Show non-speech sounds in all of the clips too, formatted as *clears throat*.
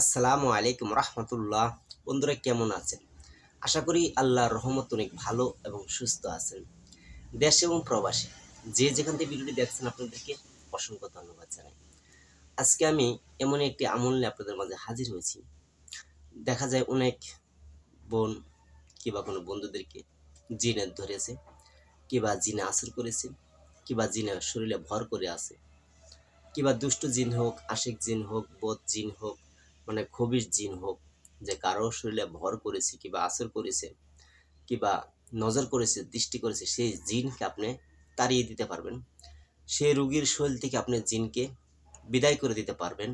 আসসালামু আলাইকুম রহমতুল্লাহ। বন্ধুরা, কেমন আছেন? আশা করি আল্লাহর রহমত অনেক ভালো এবং সুস্থ আছেন। দেশ এবং প্রবাসী যে যেখান থেকে ভিডিওটি দেখছেন আপনাদেরকে অসংখ্য ধন্যবাদ জানাই। আজকে আমি এমন একটি আমল নিয়ে আপনাদের মাঝে হাজির হয়েছি। দেখা যায় অনেক বোন কিংবা কোনো বন্ধুদেরকে জিনে ধরেছে, কিবা জিনে আসর করেছে, কিবা জিনে শরীরে ভর করে আছে, কিবা দুষ্ট জিন হোক, আশিক জিন হোক বোধ জিন হোক মানে খবির জিন হোক, যে কারও শরীরে ভর করেছে কিবা আসর করেছে কিবা নজর করেছে, দৃষ্টি করেছে, সেই জিনকে আপনি তাড়িয়ে দিতে পারবেন। সেই রুগীর শরীর থেকে আপনি জিনকে বিদায় করে দিতে পারবেন।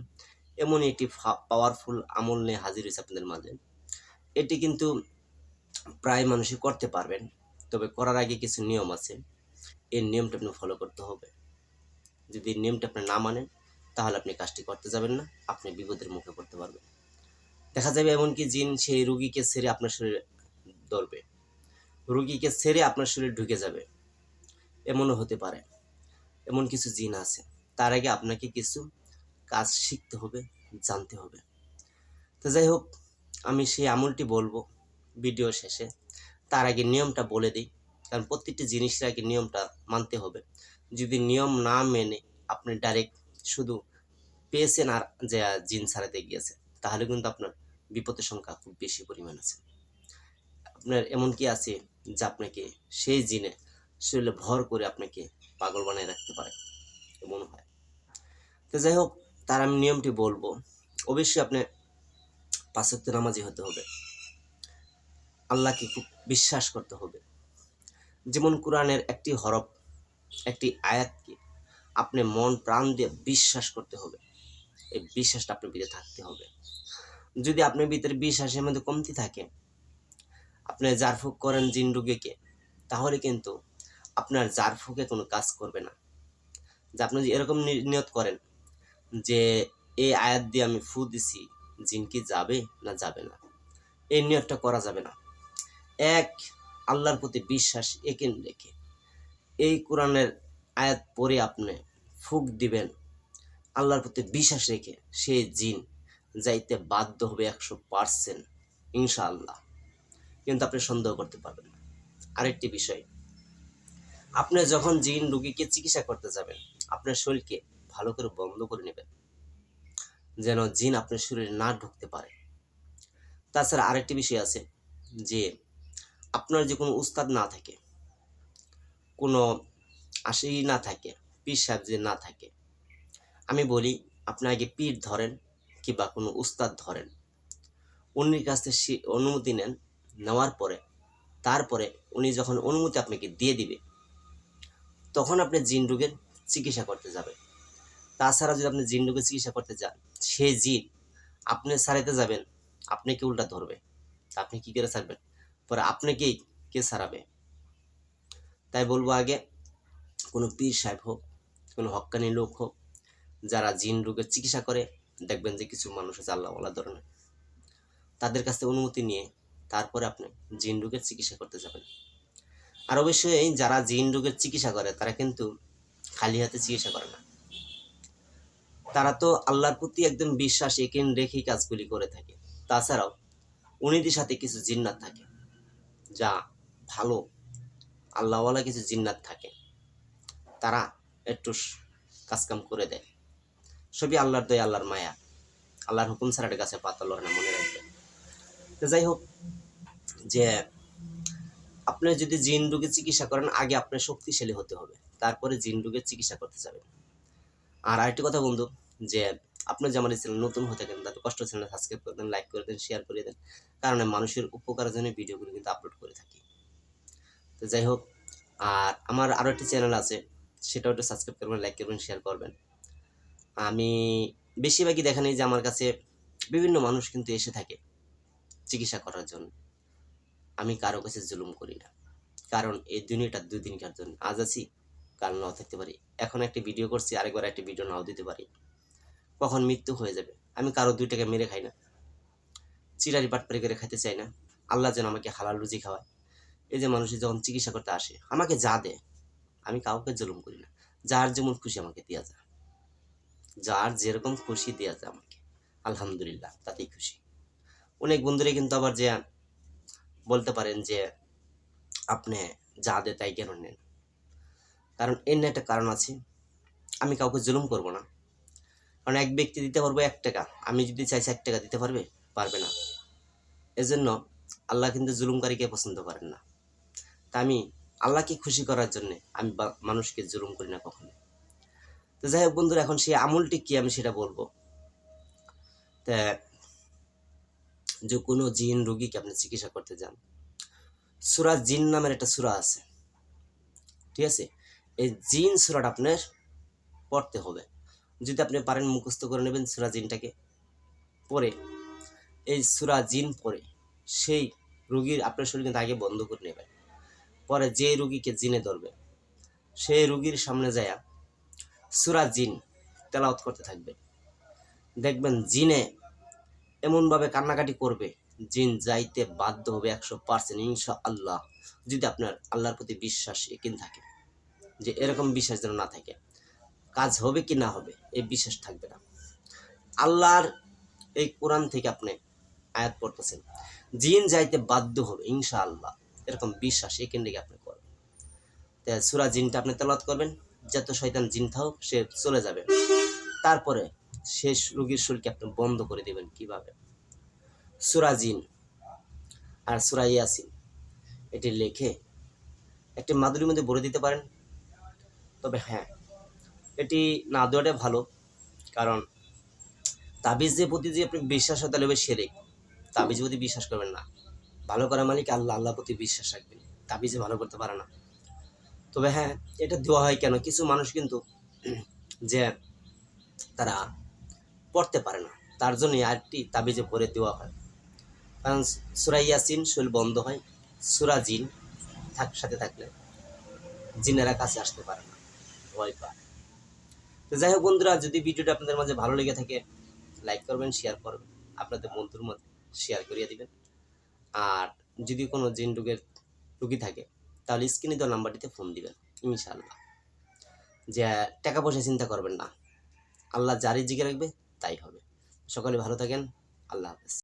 এমন একটি পাওয়ারফুল আমল নিয়ে হাজির হয়েছে আপনাদের মাঝে। এটি কিন্তু প্রায় মানুষই করতে পারবেন, তবে করার আগে কিছু নিয়ম আছে। এই নিয়মটা আপনি ফলো করতে হবে। যদি নিয়মটা আপনি না মানেন তাহলে আপনি কাজটি করতে যাবেন না, আপনি বিপদের মুখে পড়তে পারবেন। দেখা যাবে এমনকি জিন সেই রুগীকে ছেড়ে আপনার শরীরে ধরবে। রুগীকে ছেড়ে আপনার শরীরে ঢুকে যাবে। এমনও হতে পারে। এমন কিছু জিন আছে। তার আগে আপনাকে কিছু কাজ শিখতে হবে, জানতে হবে। তো যাই হোক, আমি সেই আমলটি বলব ভিডিও শেষে। তার আগে নিয়মটা বলে দিই। কারণ প্রত্যেকটি জিনিসের আগে নিয়মটা মানতে হবে। যদি নিয়ম না মেনে আপনি ডাইরেক্ট শুধু পেয়েছেন আর যে জিন ছাড়াতে গিয়েছে, তাহলে কিন্তু আপনার বিপদের সংখ্যা খুব বেশি পরিমাণ আছে। আপনার এমন কি আছে যে আপনাকে সেই জিনে শরীরে ভর করে আপনাকে পাগল বানিয়ে রাখতে পারে এমন হয়? তো যাই হোক, তার আমি নিয়মটি বলব। অবশ্যই আপনি পাঁচক্ত নামাজি হতে হবে। আল্লাহকে খুব বিশ্বাস করতে হবে। যেমন কোরআনের একটি হরফ, একটি আয়াতকে আপনি মন, প্রাণ দিয়ে বিশ্বাস করতে হবে। এই বিশ্বাসটা আপনার ভিতরে থাকতে হবে। যদি আপনার ভিতরে বিশ্বাসের মধ্যে কমতি থাকে, আপনি জারফুক করেন জিন রুগীকে, তাহলে কিন্তু আপনার জারফুকে কোনো কাজ করবে না। যে আপনি এরকম নিয়ত করেন যে, এই আয়াত দিয়ে আমি ফু দিছি, জিন কি যাবে না যাবে না? এই নিয়তটা করা যাবে না। এক, আল্লাহর প্রতি বিশ্বাস একেন রেখে। এই কোরআনের আয়াত পড়ে আপনি ফুক দিবেন। আল্লাহর প্রতি বিশ্বাস রেখে সে জিন যাইতে বাধ্য হবে একশো পার্সেন্ট ইনশাআল্লাহ। কিন্তু আপনি সন্দেহ করতে পারবেন না। আরেকটি বিষয়, আপনি যখন জিন রুগীকে চিকিৎসা করতে যাবেন, আপনার শরীরকে ভালো করে বন্ধ করে নেবেন, যেন জিন আপনার শরীরে না ঢুকতে পারে। তাছাড়া আরেকটি বিষয় আছে যে, আপনার যে কোনো উস্তাদ না থাকে, কোনো আশি না থাকে পীর সাহেব যে না থাকে। আমি বলি, আপনি আগে পীর ধরেন কিংবা কোনো উস্তাদ ধরেন। উনির কাছ থেকে অনুমতি নেন, নেওয়ার পরে, তারপরে উনি যখন অনুমতি আপনাকে দিয়ে দিবে, তখন আপনি জিন রোগের চিকিৎসা করতে যাবেন তাছাড়া যদি আপনি জিন রোগের চিকিৎসা করতে যান, সে জিন আপনি সারাইতে যাবেন, আপনাকে উল্টা ধরবে। তা আপনি কি করে ছাড়বেন পরে আপনাকেই কে সারাবে? তাই বলব আগে, কোনো পীর সাহেব হোক কোনো হক্কানি লোক হোক, যারা জিন রোগের চিকিৎসা করে, দেখবেন যে কিছু মানুষ আছে আল্লাহওয়ালা ধরনের। তাদের কাছ অনুমতি নিয়ে তারপরে আপনি জিন রোগের চিকিৎসা করতে যাবেন। আর অবশ্যই যারা জিন রোগের চিকিৎসা করে, তারা কিন্তু খালি হাতে চিকিৎসা করে না। তারা তো আল্লাহর প্রতি একদম বিশ্বাস একেন রেখেই কাজগুলি করে থাকে। তাছাড়াও উনিদের সাথে কিছু জিন্নাত থাকে, যা ভালো, আল্লাহওয়ালা কিছু জিন্নাত থাকে। তারা একটু কাজকাম করে দেয়। সবই আল্লাহর দয়, আল্লাহর মায়া। আল্লাহর হুকুম ছাড়া এটা গাছে পাতা না, মনে রাখবে তো যাই হোক, যে আপনি যদি জিন রোগের চিকিৎসা করেন, আগে আপনার শক্তিশালী হতে হবে। তারপরে জিন রোগের চিকিৎসা করতে যাবেন। আর আরেকটি কথা বন্ধু, যে আপনি যে আমার চ্যানেল নতুন হতে থাকেন, তাতে কষ্ট চ্যানেল সাবস্ক্রাইব করে দেন লাইক করে দেন শেয়ার করে দেন। কারণ মানুষের উপকারের জন্য ভিডিওগুলো কিন্তু আপলোড করে থাকি। তো যাই হোক, আর আমার আরও একটি চ্যানেল আছে সেটাও একটু সাবস্ক্রাইব করবেন লাইক করবেন শেয়ার করবেন। আমি বেশিরভাগই দেখা নেই যে আমার কাছে বিভিন্ন মানুষ কিন্তু এসে থাকে চিকিৎসা করার জন্য। আমি কারও কাছে জুলুম করি না। কারণ এই দুনিয়াটা দুই দিনকার জন্য। আজ আছি, কাল নাও থাকতে পারি। এখন একটি ভিডিও করছি, আরেকবার একটি ভিডিও নাও দিতে পারি। কখন মৃত্যু হয়ে যাবে? আমি কারও দুই টাকা মেরে খাই না। চিরারি পাটপারি করে খাইতে চাই না। আল্লাহ যেন আমাকে হালাল রুজি খাওয়ায়। এই যে মানুষ যখন চিকিৎসা করতে আসে, আমাকে যা দেয় আমি কাউকে জুলুম করি না। যার যেমন খুশি আমাকে দেওয়া যায় যার যেরকম খুশি দেওয়া যায় আমাকে। আলহামদুলিল্লাহ, তাতেই খুশি। অনেক বন্ধুরা কিন্তু আবার যে বলতে পারেন যে, আপনি যা দে তাই কেন নেন? কারণ এর একটা কারণ আছে, আমি কাউকে জুলুম করব না। কারণ এক ব্যক্তি দিতে পারব এক টাকা, আমি যদি চাই ষাট টাকা দিতে পারবে? পারবে না। এজন্য আল্লাহ কিন্তু জুলুমকারীকে পছন্দ করেন না। তা আমি আল্লাহকে খুশি করার জন্য আমি মানুষকে জুলুম করি না কখনো। তো যাই হোক বন্ধুরা, এখন সেই আমলটি কি আমি সেটা বলব। তা, যে কোনো জিন রোগীকে আপনি চিকিৎসা করতে যান। সুরা জিন নামের একটা সুরা আছে। ঠিক আছে? এই জিন সুরাটা আপনার পড়তে হবে। যদি আপনি পারেন মুখস্থ করে নেবেন সুরা জিনটাকে। পরে, এই সুরা জিন পরে সেই রুগীর আপনার শরীর কিন্তু আগে বন্ধ করে নেবেন। পরে যে রুগীকে জিনে ধরবে, সেই রুগীর সামনে যায় সুরা জিন তেলাওত করতে থাকবে। দেখবেন জিনে এমনভাবে কান্নাকাটি করবে, জিন যাইতে বাধ্য হবে একশো পার্সেন্ট ইনশা আল্লাহ যদি আপনার আল্লাহর প্রতি বিশ্বাস একিন থাকে, যে এরকম বিশ্বাস যেন না থাকে। কাজ হবে কি না হবে, এই বিশ্বাস থাকবে না। আল্লাহর এই কোরআন থেকে আপনি আয়াত পড়তেছেন। জিন যাইতে বাধ্য হবে ইনশা আল্লাহ এরকম বিশ্বাস এখান থেকে আপনি করবেন। তা সুরা জিনটা আপনি তেলাওয়াত করবেন, যত শয়তান জিন থাকুক, সে চলে যাবে। তারপরে শেষ রোগীর শরীরকে আপনি বন্ধ করে দেবেন কীভাবে? সুরা জিন আর সুরা ইয়াসিন, এটি লেখে একটি মাদুরির মধ্যে ভরে দিতে পারেন। তবে হ্যাঁ এটি না দেওয়াটাই ভালো, কারণ তাবিজ যে প্রতি যে আপনি বিশ্বাস হয় তাহলে হবে তাবিজ প্রতি বিশ্বাস করবেন না। ভালো করা মালিক আল্লাহ আল্লাহ প্রতি বিশ্বাস রাখবেন। তাবিজে ভালো করতে পারে না। তবে হ্যাঁ এটা দেওয়া হয় কেন? কিছু মানুষ কিন্তু *clears throat* যে তারা পড়তে পারে না, তার জন্যই আরেকটি তাবিজে পরে দেওয়া হয়। কারণ সুরা ইয়াসিন শরীর বন্ধ হয়, সুরা জিন থাক, সাথে থাকলে জিনেরা কাছে আসতে পারে না, ভয় পায়। তো যাই হোক বন্ধুরা, যদি ভিডিওটা আপনাদের মাঝে ভালো লেগে থাকে, লাইক করবেন শেয়ার করবেন, আপনাদের বন্ধুর মধ্যে শেয়ার করিয়ে দিবেন। আর যদি কোনো জিন রোগের রুগী থাকে, তাহলে স্ক্রিনে দেওয়া নাম্বারটিতে ফোন দিবেন, ইনশাআল্লাহ। যে টাকা পয়সা চিন্তা করবেন না। আল্লাহ যারই জিগে রাখবে, তাই হবে। সকলে ভালো থাকেন, আল্লাহ হাফেজ।